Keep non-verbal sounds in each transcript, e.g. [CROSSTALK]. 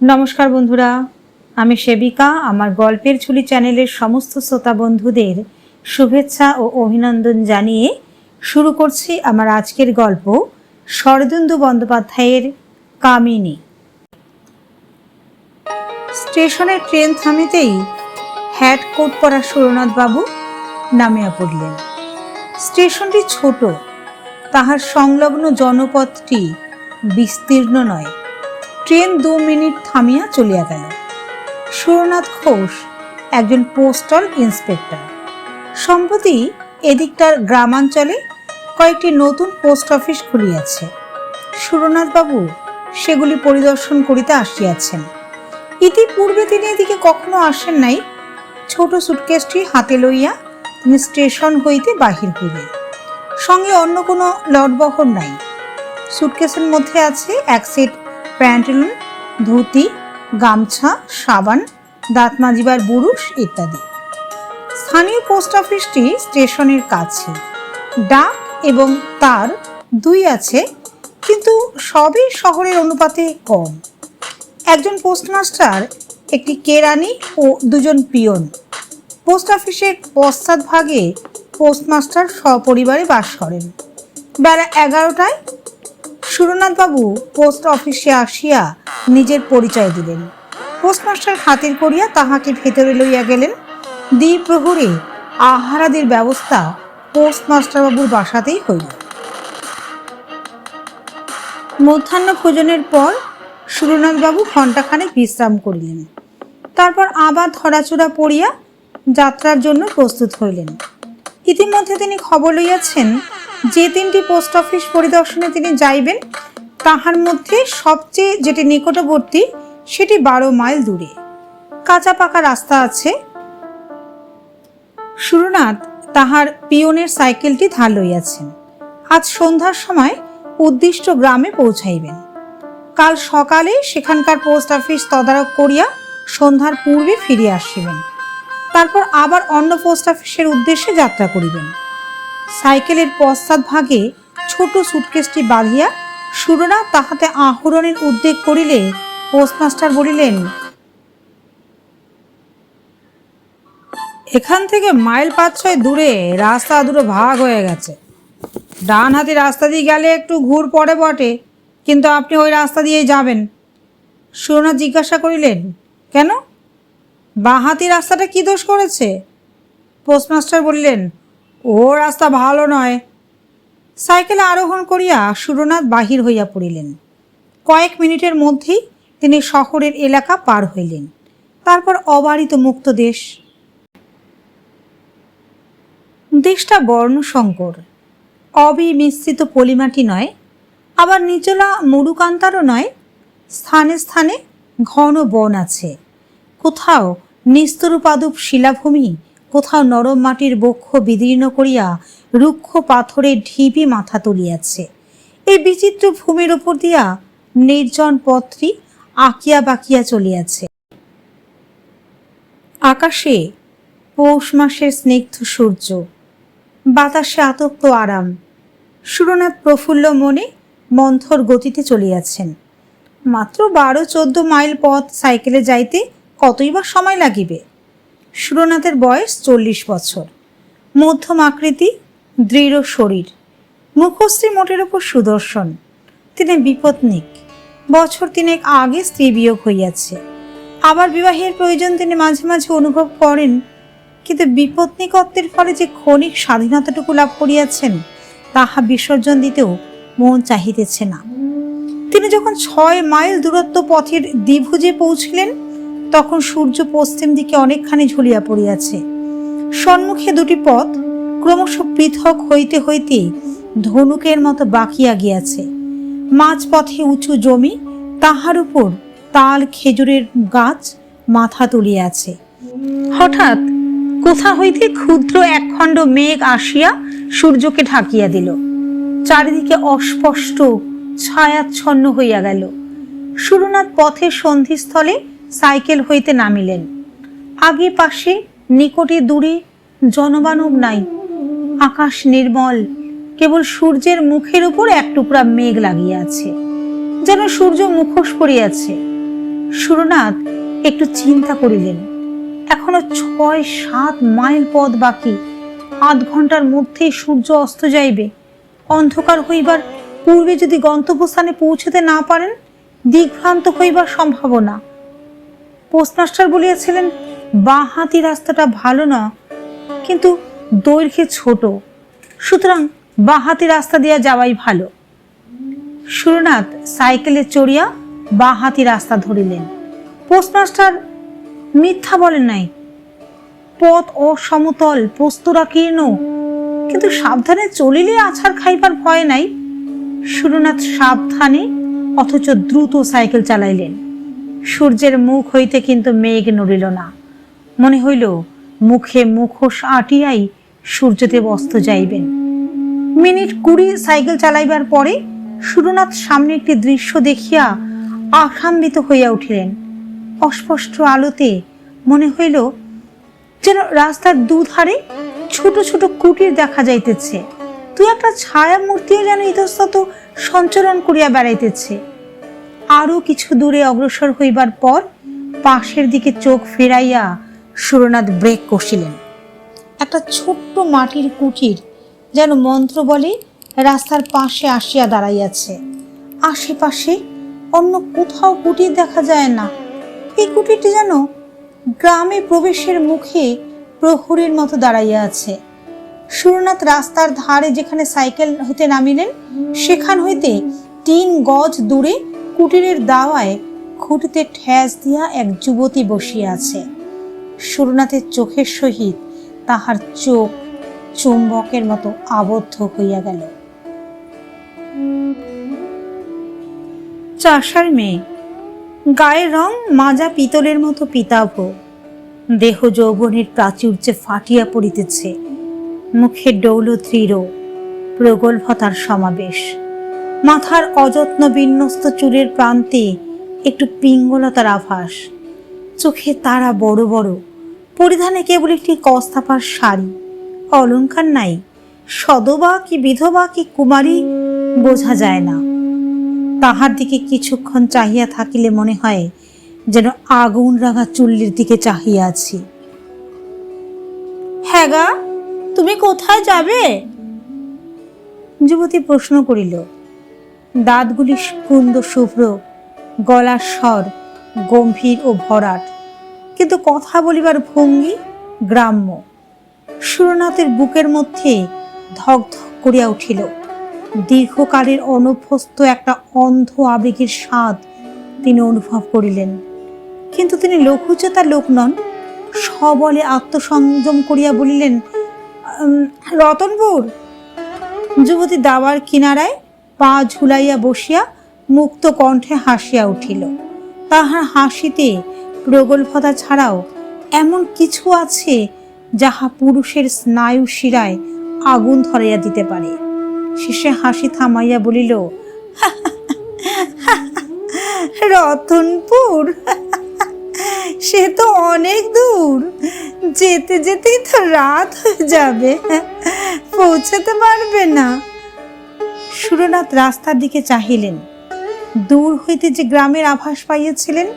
নমস্কার বন্ধুরা, আমি সেবিকা। আমার গল্পের ঝুলি চ্যানেলের সমস্ত শ্রোতা বন্ধুদের শুভেচ্ছা ও অভিনন্দন জানিয়ে শুরু করছি আমার আজকের গল্প শরদিন্দু বন্দ্যোপাধ্যায়ের কামিনী। স্টেশনের ট্রেন থামিতেই হ্যাট কোট পরা সুরনাথ বাবু নামিয়া পড়লেন। স্টেশনটি ছোট, তাহার সংলগ্ন জনপথটি বিস্তীর্ণ নয়। ট্রেন দু মিনিট থামিয়া চলিয়া গেল। সুরনাথ ঘোষ, একজন পোস্টাল ইন্সপেক্টর সম্প্রতি এদিকটার গ্রামাঞ্চলে কয়েকটি নতুন পোস্ট অফিস খুলিয়াছে। সুরনাথবাবু সেগুলি পরিদর্শন করিতে আসিয়াছেন। ইতিপূর্বে তিনি এদিকে কখনো আসেন নাই। ছোট সুটকেসটি হাতে লইয়া তিনি স্টেশন হইতে বাহির হইলেন। সঙ্গে অন্য কোনো লটবহর নাই। সুটকেসের মধ্যে আছে এক সেট প্যান্টলুন, ধুতি, গামছা, সাবান, দাঁত মাজিবার বুরুশ ইত্যাদি। স্থানীয় পোস্ট অফিসটি স্টেশনের কাছে। ডাক এবং তার দুই আছে, কিন্তু সবই শহরের অনুপাতে কম। একজন পোস্টমাস্টার, একটি কেরানি ও দুজন পিয়ন। পোস্ট অফিসের পশ্চাৎ ভাগে পোস্টমাস্টার সপরিবারে বাস করেন। বেলা এগারোটায় সুরনাথবাবু পোস্ট অফিসে আসিয়া নিজের পরিচয় দিলেন। পোস্টমাস্টার খাতির করিয়া তাহাকে ভেতরে লইয়া গেলেন। দ্বিপ্রহরে আহারাদির ব্যবস্থা পোস্টমাস্টারবাবুর বাসাতেই হইল। মধ্যাহ্ন ভোজনের পর সুরনাথবাবু ঘণ্টাখানেক বিশ্রাম করিলেন। তারপর আবার ধরাচূড়া পড়িয়া যাত্রার জন্য প্রস্তুত হইলেন। ইতিমধ্যে তিনি খবর লইয়াছেন যে তিনটি পোস্ট অফিস পরিদর্শনে তিনি যাইবেন, তাহার মধ্যে সবচেয়ে যেটি নিকটবর্তী, সেটি বারো মাইল দূরে। কাঁচা পাকা রাস্তা আছে। সুরনাথ তাহার পিয়নের সাইকেলটি ধার লইয়াছেন। আজ সন্ধ্যার সময় উদ্দিষ্ট গ্রামে পৌঁছাইবেন। কাল সকালে সেখানকার পোস্ট অফিস তদারক করিয়া সন্ধ্যার পূর্বে ফিরে আসিবেন। তারপর আবার অন্য পোস্ট অফিসের উদ্দেশ্যে যাত্রা করিবেন। সাইকেলের পশ্চাৎ ভাগে ছোট সুটকেসটি বাঁধিয়া সুরনা তাহাতে আহরণের উদ্যোগ করিলে পোস্টমাস্টার বলিলেন, এখান থেকে মাইল পাঁচ ছয় দূরে রাস্তা দুটো ভাগ হয়ে গেছে। ডান হাতি রাস্তা দিয়ে গেলে একটু ঘুর পড়ে বটে, কিন্তু আপনি ওই রাস্তা দিয়েই যাবেন। সুরনা জিজ্ঞাসা করিলেন, কেন? বাঁহাতি রাস্তাটা কি দোষ করেছে? পোস্টমাস্টার বললেন ও রাস্তা ভালো নয়। সাইকেলে আরোহণ করিয়া সুরনাথ বাহির হইয়া পড়িলেন। কয়েক মিনিটের মধ্যেই তিনি শহরের এলাকা পার হইলেন। তারপর অবারিত মুক্ত দেশ। দেশটা বর্ণসঙ্কর অবিমিশ্রিত পলিমাটি নয়, আবার নিচলা মরুকান্তারও নয়। স্থানে স্থানে ঘন বন আছে। কোথাও নিস্তরুপাদুপ শিলাভূমি কোথাও নরম মাটির বক্ষ বিদীর্ণ করিয়া রুক্ষ পাথরের ঢিবি মাথা তুলিয়াছে। এই বিচিত্র ভূমির উপর দিয়া নির্জন পত্রী আঁকিয়া বাকিয়া চলিয়াছে। আকাশে পৌষ মাসের স্নিগ্ধ সূর্য, বাতাসে আতপ্ত আরাম, সুরনাথ প্রফুল্ল মনে মন্থর গতিতে চলিয়াছেন। মাত্র বারো চোদ্দ মাইল পথ সাইকেলে যাইতে কতই বা সময় লাগিবে? সুরনাথের বয়স চল্লিশ বছর। মধ্যম আকৃতি, দৃঢ় শরীর, মুখশ্রী মোটের ওপর সুদর্শন। তিনি বিপত্নিক। বছর তিনেক আগে স্ত্রী বিয়োগ হইয়াছে। আবার বিবাহের প্রয়োজন তিনি মাঝে মাঝে অনুভব করেন, কিন্তু বিপত্নিকত্বের ফলে যে ক্ষণিক স্বাধীনতাটুকু লাভ করিয়াছেন, তাহা বিসর্জন দিতেও মন চাহিতেছে না। তিনি যখন ছয় মাইল দূরত্ব পথের দ্বিভুজে পৌঁছলেন তখন সূর্য পশ্চিম দিকে অনেকখানি ঝুলিয়া পড়িয়াছে। সম্মুখে দুটি পথ ক্রমশ পৃথক হইতে হইতে ধনুকের মতো বাকিয়া গিয়াছে। মাঝপথে উঁচু জমি, তাহার উপর তাল খেজুরের গাছ মাথা তুলিয়াছে। হঠাৎ কোথা হইতে ক্ষুদ্র একখণ্ড মেঘ আসিয়া সূর্যকে ঢাকিয়া দিল। চারিদিকে অস্পষ্ট ছায়াচ্ছন্ন হইয়া গেল। সুরনাথ পথের সন্ধিস্থলে সাইকেল হইতে নামিলেন। আগে পাশে নিকটে দূরে জনবানব নাই। আকাশ নির্মল, কেবল সূর্যের মুখের উপর এক টুকরা মেঘ লাগিয়া আছে, যেন সূর্য মুখোশ পড়িয়াছে। সুরনাথ একটু চিন্তা করিলেন, এখনও ছয় সাত মাইল পথ বাকি, আধ ঘণ্টার মধ্যেই সূর্য অস্ত যাইবে। অন্ধকার হইবার পূর্বে যদি গন্তব্যস্থানে পৌঁছতে না পারেন, দিগ্ভ্রান্ত হইবার সম্ভাবনা। পোস্টমাস্টার বলিয়াছিলেন, বাঁ হাতি রাস্তাটা ভালো না, কিন্তু দৈর্ঘ্যে ছোট। সুতরাং বাঁ হাতি রাস্তা দিয়া যাওয়াই ভালো। সুরনাথ সাইকেলে চড়িয়া বাঁ হাতি রাস্তা ধরিলেন। পোস্টমাস্টার মিথ্যা বলেন নাই, পথ অসমতল, প্রস্তরা কীর্ণ, কিন্তু সাবধানে চলিলে আছাড় খাইবার ভয় নাই। সুরনাথ সাবধানে অথচ দ্রুত সাইকেল চালাইলেন। সূর্যের মুখ হইতে কিন্তু মেঘ নড়িল না। মনে হইল, মুখে মুখোশ আটিয়াই সূর্যদেব অস্ত যাইবেন। মিনিট কুড়ি সাইকেল চালাইবার পরে সুরনাথ সামনে একটি দৃশ্য দেখিয়া আশান্বিত হইয়া উঠিলেন। অস্পষ্ট আলোতে মনে হইল, যেন রাস্তার দুধারে ছোট ছোট কুটির দেখা যাইতেছে। তুই একটা ছায়া মূর্তিও যেন ইতস্তত সঞ্চরণ করিয়া বেড়াইতেছে। আরও কিছু দূরে অগ্রসর হইবার পর পাশের দিকে চোখ ফেরাইয়া সুরনাথ ব্রেক কষিলেন একটা ছোট্ট মাটির কুটির যেন মন্ত্র বলে রাস্তার পাশে আসিয়া দাঁড়াইয়াছে। আশেপাশে অন্য কোথাও কুটির দেখা যায় না। এই কুটিরটি যেন গ্রামে প্রবেশের মুখে প্রহরীর মতো দাঁড়াইয়া আছে। সুরনাথ রাস্তার ধারে যেখানে সাইকেল হইতে নামিলেন, সেখান হইতে তিন গজ দূরে কুটিরের দাওয়ায় খুঁটিতে ঠেস দিয়া এক যুবতী বসিয়া আছে। সুরনাথের চোখের সহিত তাহার চোখ চুম্বকের মতো আবদ্ধ হইয়া গেল। চাষার মেয়ে, গায়ের রং মাজা পিতলের মতো পিতাভ। দেহ যৌবনের প্রাচুর্যে ফাটিয়া পড়িতেছে। মুখে ডৌল দৃঢ় প্রগল্ভতার সমাবেশ। মাথার অযত্ন বিন্যস্ত চুলের প্রান্তে একটু পিঙ্গলতার আভাস। চোখে তারা বড় বড়। পরিধানে কেবল একটি কস্তাপার শাড়ি। অলঙ্কার নাই। সদবা কি বিধবা কি কুমারী বোঝা যায় না। তাহার দিকে কিছুক্ষণ চাহিয়া থাকিলে মনে হয় যেন আগুন রাঙা চুল্লির দিকে চাহিয়া আছি। হ্যাঁ তুমি কোথায় যাবে? যুবতী প্রশ্ন করিল। দাঁতগুলি কুন্দ শুভ্র, গলার স্বর গম্ভীর ও ভরাট। কিন্তু কথা বলিবার ভঙ্গি গ্রাম্য। সুরনাথের বুকের মধ্যে ধক ধক করিয়া উঠিল। দীর্ঘকালের অনভ্যস্ত একটা অন্ধ আবেগের স্বাদ তিনি অনুভব করিলেন। কিন্তু তিনি লঘুচেতা লোক নন। সবলে আত্মসংযম করিয়া বলিলেন রতনপুর যুবতী দাবার কিনারায় পা ঝুলাইয়া বসিয়া মুক্ত কণ্ঠে হাসিয়া উঠিল। তাহার হাসিতে প্রগল্ভতা ছাড়াও এমন কিছু আছে যাহা পুরুষের স্নায়ু শিরায় আগুন ধরাইয়া দিতে পারে। শেষে হাসি থামাইয়া বলিল, রতনপুর, সে তো অনেক দূর। যেতে যেতেই তো রাত হয়ে যাবে, পৌঁছাতে পারবে না। সুরনাথ রাস্তার দিকে চাহিলেন। দূর হইতে যে গ্রামের আভাস পাইয়াছিলেন,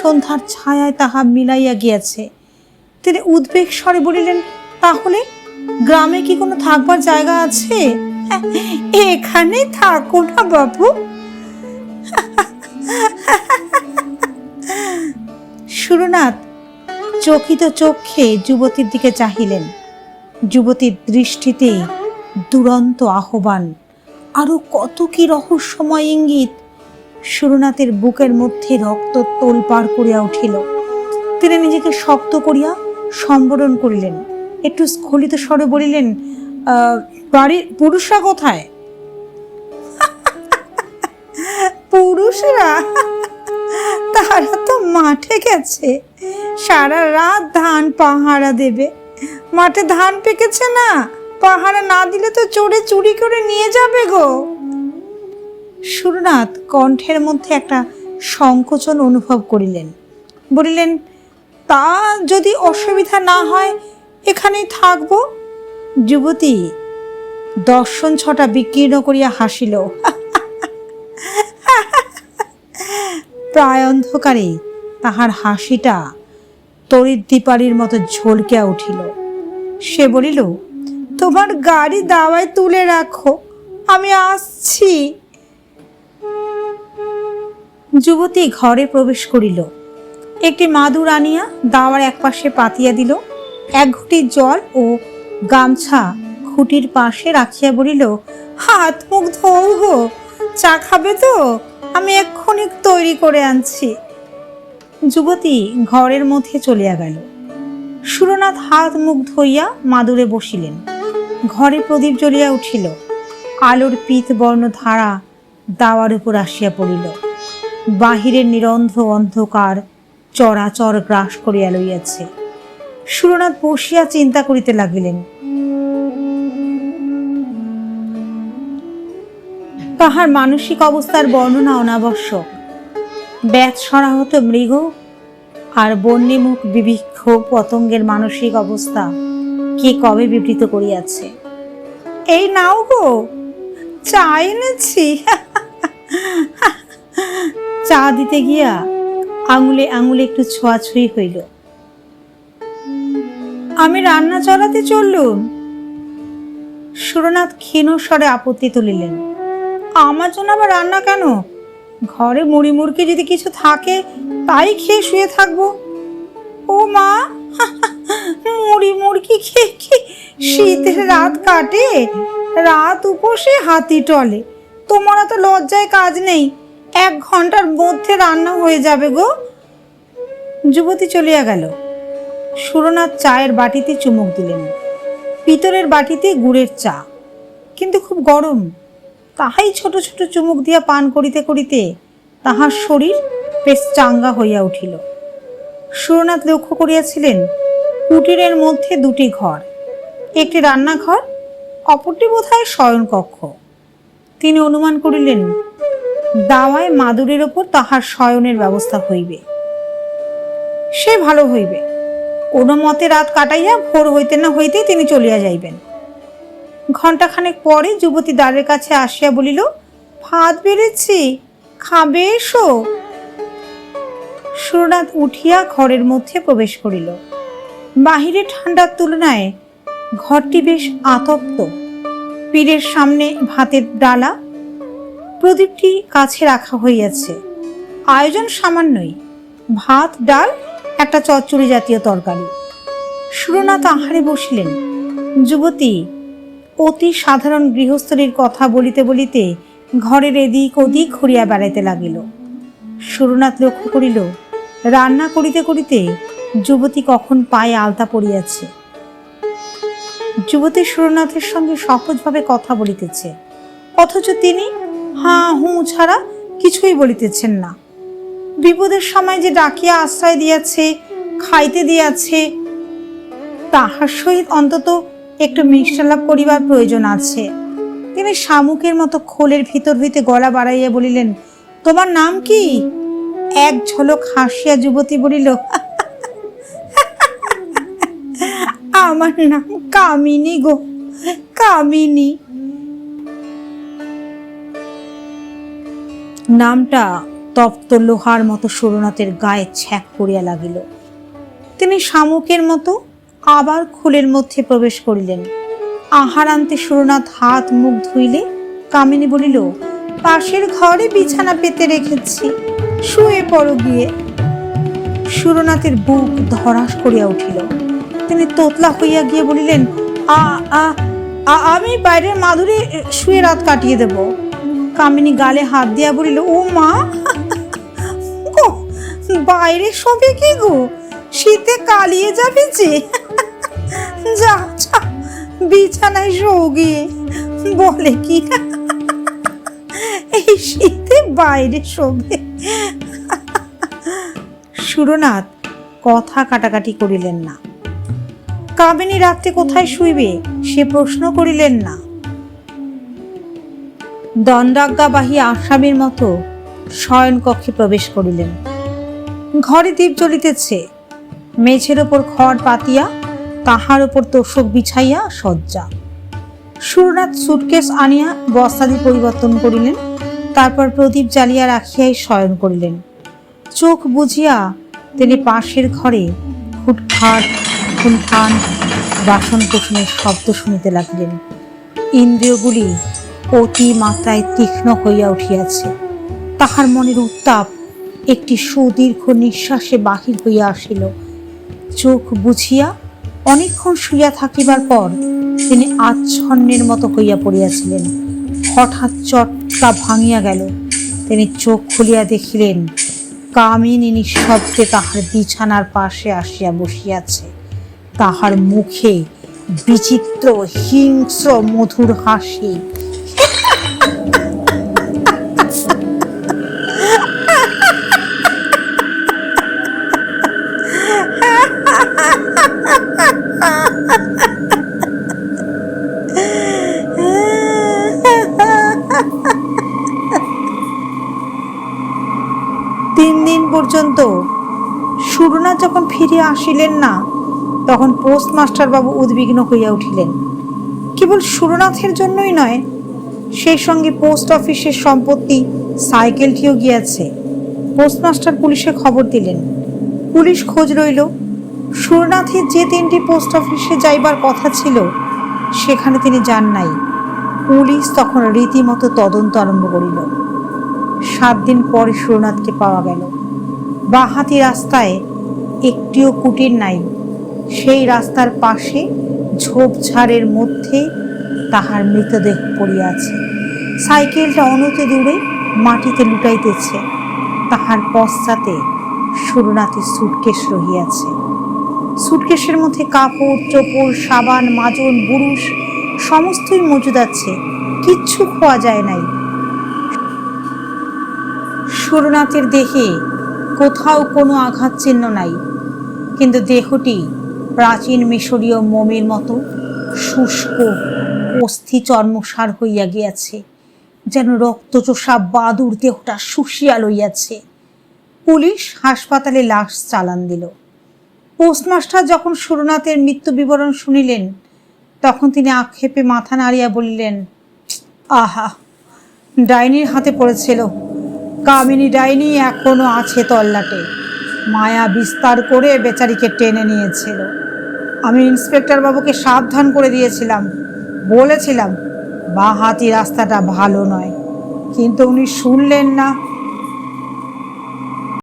সন্ধ্যার ছায়ায় তাহা মিলাইয়া গিয়াছে। তিনি উদ্বেগ স্বরে বলিলেন, তাহলে গ্রামে কি কোনো থাকবার জায়গা আছে? এখানে থাকো না বাবু। সুরনাথ চকিত চক্ষে যুবতীর দিকে চাহিলেন। যুবতীর দৃষ্টিতে দুরন্ত আহ্বান। আরও কত কি রহস্যময় ইঙ্গিত? সুরনাথের বুকের মধ্যে রক্ত তোলপাড় করিয়া উঠিল। তিনি নিজেকে শক্ত করিয়া সম্বরণ করিলেন। একটু স্খলিত স্বরে বলিলেন "আহ, বাড়ির পুরুষরা কোথায়? [LAUGHS] পুরুষরা? তারা তো মাঠে গেছে। সারা রাত ধান পাহারা দেবে। মাঠে ধান পেকেছে না? পাহারা না দিলে তো চোরে চুরি করে নিয়ে যাবে গো। সুরনাথ কণ্ঠের মধ্যে একটা সংকোচন অনুভব করিলেন। বলিলেন, তা যদি অসুবিধা না হয়, এখানেই থাকব? যুবতী দর্শন ছটা বিকীর্ণ করিয়া হাসিল। প্রায় অন্ধকারে তাহার হাসিটা তড়িৎ দীপালির মতো ঝলকিয়া উঠিল। সে বলিল তোমার গাড়ি দাওয়ায় তুলে রাখো। আমি আসছি। যুবতী ঘরে প্রবেশ করিল। একটি মাদুর আনিয়া দাওয়ার একপাশে পাতিয়া দিল। এক ঘটি জল ও গামছা খুঁটির পাশে রাখিয়া বলিল, হাত, মুখ ধোও গো। চা খাবে তো? আমি এক্ষুনি তৈরি করে আনছি। যুবতী ঘরের মধ্যে চলিয়া গেল। সুরনাথ হাত মুখ ধইয়া মাদুরে বসিলেন। ঘরে প্রদীপ জ্বলিয়া উঠিল। আলোর পিত বর্ণ ধারা দাওয়ার উপর আসিয়া পড়িল। বাহিরের নিরন্ধ অন্ধকার চরাচর গ্রাস করিয়া লইয়াছে। সুরনাথ বসিয়া চিন্তা করিতে লাগিলেন। তাহার মানসিক অবস্থার বর্ণনা অনাবশ্যক। ব্যাত সরাহত মৃগ আর বন্যিমুখ বিবিক্ষ পতঙ্গের মানসিক অবস্থা। কে কবে বিবৃত করিয়াছে? এই নাও গো চা এনেছি। চা দিতে গিয়া আঙুলে আঙুলে একটু ছোঁয়াছুঁই হইল। আমি রান্না চড়াতে চললুম। সুরনাথ ক্ষীণ স্বরে আপত্তি তুলিলেন। আমার জন্য আবার রান্না কেন? ঘরে মুড়ি মুড়কি যদি কিছু থাকে তাই খেয়ে শুয়ে থাকব। ও মা মুড়ি মুড়কি খেয়ে কি শীতের রাত কাটে। রাত উপসে হাতি টলে। তোমার তো লজ্জায় কাজ নেই। এক ঘণ্টার মধ্যে রান্না হয়ে যাবে গো। যুবতী চলিয়া গেল। সুরনাথ চায়ের বাটিতে চুমুক দিলেন। পিতলের বাটিতে গুড়ের চা। কিন্তু খুব গরম। তাহাই ছোট ছোট চুমুক দিয়া পান করিতে করিতে তাহার শরীর বেশ চাঙ্গা হইয়া উঠিল। সুরনাথ লক্ষ্য করিয়াছিলেন কুটিরের মধ্যে দুটি ঘর। একটি রান্নাঘর, অপরটি বোধ বোধহয় শয়নকক্ষ। তিনি অনুমান করিলেন, দাওয়ায় মাদুরের ওপর তাহার শয়নের ব্যবস্থা হইবে। সে ভালো হইবে। কোনো মতে রাত কাটাইয়া ভোর হইতে না হইতেই তিনি চলিয়া যাইবেন। ঘণ্টাখানেক পরে যুবতী দ্বারের কাছে আসিয়া বলিল, ভাত বেড়েছি, খাবে এসো? সুরনাথ উঠিয়া ঘরের মধ্যে প্রবেশ করিল। বাহিরে ঠান্ডার তুলনায় ঘরটি বেশ আতপ্ত। পীরের সামনে ভাতের ডালা প্রদীপটি কাছে রাখা হইয়াছে। আয়োজন সামান্যই। ভাত, ডাল, একটা চচ্চড়ি জাতীয় তরকারি। সুরনাথ আহারে বসিলেন। যুবতী অতি সাধারণ গৃহস্থলীর কথা বলিতে বলিতে ঘরের এদিক ওদিক ঘুরিয়া বেড়াইতে লাগিল। সুরনাথ লক্ষ্য করিল, রান্না করিতে করিতে যুবতী কখন পায়ে আলতা পড়িয়াছে। যুবতী সুরনাথের সঙ্গে সহজভাবে কথা বলিতেছে। অথচ তিনি, হাঁ হুঁ ছাড়া কিছুই বলিতেছেন না। বিপদের সময় যে ডাকিয়া আশ্রয় দিয়াছে, খাইতে দিয়াছে, তাহার সহিত অন্তত একটু মিষ্টালাপ করিবার প্রয়োজন আছে। তিনি শামুকের মতো খোলের ভিতর হইতে গলা বাড়াইয়া বলিলেন, তোমার নাম কি? এক ঝলক হাসিয়া যুবতী বলিল আমার নাম কামিনী গো, কামিনী। নামটা তপ্ত লোহার মতো সুরনাথের গায়ে ছ্যাক করিয়া লাগিল। তিনি শামুকের মতো আবার খুলের মধ্যে প্রবেশ করিলেন। আহার আনতে সুরনাথ হাত মুখ ধুইলে কামিনী বলিল, পাশের ঘরে বিছানা পেতে রেখেছি, শুয়ে পড়ো গিয়ে। সুরনাথের বুক ধরাস করিয়া উঠিল। তিনি তোতলা হইয়া গিয়ে বলিলেন, আ আ আমি বাইরের মাদুরে শুয়ে রাত কাটিয়ে দেব। কামিনী গালে হাত দিয়া বলিল, ও মা বাইরে শোবে কি গো? শীতে কালিয়ে যাবে যে। যা যা, বিছানায় শো গিয়ে বলে কি? এই শীতে বাইরে শোবে। সুরনাথ কথা কাটাকাটি করিলেন না। কামিনী রাত্রে কোথায় শুইবে? সে প্রশ্ন করিলেন না। দণ্ডাজ্ঞাবাহী আসামির মতো শয়ন কক্ষে প্রবেশ করিলেন। ঘরে দ্বীপ জ্বলিতেছে। মেঝের ওপর খড় পাতিয়া, তাহার ওপর তোষক বিছাইয়া শয্যা। সুরনাথ সুটকেস আনিয়া বস্তাদি পরিবর্তন করিলেন, তারপর প্রদীপ জ্বালিয়া রাখিয়াই শয়ন করিলেন। চোখ বুঝিয়া তিনি পাশের ঘরে খুটখাট খুনখান বাসন কোষণের শব্দ শুনিতে লাগিলেন। ইন্দ্রিয়গুলি অতি মাত্রায় তীক্ষ্ণ হইয়া উঠিয়াছে। তাহার মনের উত্তাপ একটি সুদীর্ঘ নিঃশ্বাসে বাহির হইয়া আসিল। চোখ বুঝিয়া অনেকক্ষণ শুইয়া থাকিবার পর তিনি আচ্ছন্নের মতো হইয়া পড়িয়াছিলেন। হঠাৎ চটকা ভাঙিয়া গেল। তিনি চোখ খুলিয়া দেখিলেন, কামিনী নিঃশব্দে তাহার বিছানার পাশে আসিয়া বসিয়াছে। তাহার মুখে বিচিত্র হিংস্র মধুর হাসি। তিন দিন পর্যন্ত সুরনা যখন ফিরিয়া আসিলেন না তখন পোস্টমাস্টার বাবু উদ্বিগ্ন হইয়া উঠিলেন। কেবল সুরনাথের জন্যই নয়, সেই সঙ্গে পোস্ট অফিসের সম্পত্তি, সাইকেলটিও গিয়াছে। পোস্টমাস্টার পুলিশে খবর দিলেন। পুলিশ খোঁজ রইল, সুরনাথের যে তিনটি পোস্ট অফিসে যাইবার কথা ছিল, সেখানে তিনি যান নাই। পুলিশ তখন রীতিমতো তদন্ত আরম্ভ করিল। সাত দিন পরে সুরনাথকে পাওয়া গেল। বাহাতি রাস্তায় একটিও কুটির নাই। সেই রাস্তার পাশে ঝোপঝাড়ের মধ্যে তাহার মৃতদেহ পড়িয়াছে সাইকেলটা অনতি দূরে মাটিতে লুটাইতেছে। তাহার পশ্চাতে সুরনাথের সুটকেশ রহিয়াছে। সুটকেশের মধ্যে কাপড়, চোপড়, সাবান, মাজন বুরুষ সমস্তই মজুদ আছে। কিচ্ছু খোয়া যায় নাই। সুরনাথের দেহে কোথাও কোনো আঘাত চিহ্ন নাই। কিন্তু দেহটি প্রাচীন মিশরীয় মোমের মতো শুষ্ক অস্থি চর্মসার হইয়া গিয়াছে, যেন রক্তচোষা বাদুর দেহটা শুষিয়া লইয়াছে। পুলিশ হাসপাতালে লাশ চালান দিল। পোস্টমাস্টার যখন সুরনাথের মৃত্যু বিবরণ শুনিলেন, তখন তিনি আক্ষেপে মাথা নাড়িয়া বলিলেন, আহা, ডাইনির হাতে পড়েছিল কামিনী ডাইনি এখনও আছে তল্লাটে। মায়া বিস্তার করে বেচারিকে টেনে নিয়েছিল। আমি ইন্সপেক্টর বাবুকে সাবধান করে দিয়েছিলাম। বলেছিলাম, বাঁ হাতি রাস্তাটা ভালো নয়। কিন্তু উনি শুনলেন না।